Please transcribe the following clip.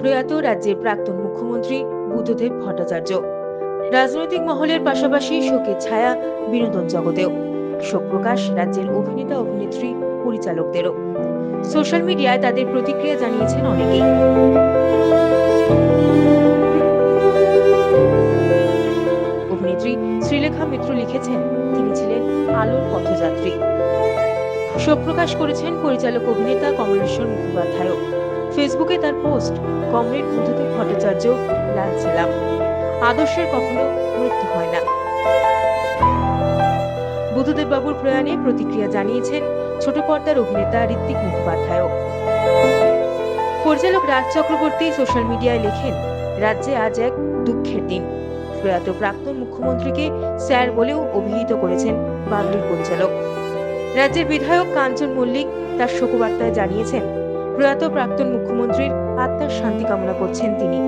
প্রয়াত রাজ্যের প্রাক্তন মুখ্যমন্ত্রী বুদ্ধদেব ভট্টাচার্য। রাজনৈতিক মহলের পাশাপাশি শোকের ছায়া বিনোদন জগতেও। শোক প্রকাশ রাজ্যের অভিনেতা অভিনেত্রী, পরিচালকদেরও। সোশ্যাল মিডিয়ায় তাদের প্রতিক্রিয়া জানিয়েছেন অনেকেই। অভিনেত্রী শ্রীলেখা মিত্র লিখেছেন, তিনি ছিলেন আলোর পথযাত্রী। শোক প্রকাশ করেছেন পরিচালক অভিনেতা কমলেশ্বর মুখোপাধ্যায়ও। ফেসবুকে তার পোস্ট, কমরেড বুদ্ধদেব ভট্টাচার্য লাল ছিলাম আদর্শের কখনো মৃত্যু হয় না। বুদ্ধদেব বাবুর প্রয়াণে প্রতিক্রিয়া জানিয়েছেন ছোট পর্দার অভিনেতা ঋত্বিক মুখোপাধ্যায়ও। পরিচালক রাজ চক্রবর্তী সোশ্যাল মিডিয়ায় লেখেন, রাজ্যে আজ এক দুঃখের দিন। প্রয়াত প্রাক্তন মুখ্যমন্ত্রীকে স্যার বলেও অভিহিত করেছেন বাবলির পরিচালক রাজ্যের বিধায়ক কাঞ্চন মল্লিক তার শোকবার্তায় জানিয়েছেন প্রয়াত প্রাক্তন মুখ্যমন্ত্রীর আত্মার শান্তি কামনা করছেন তিনি।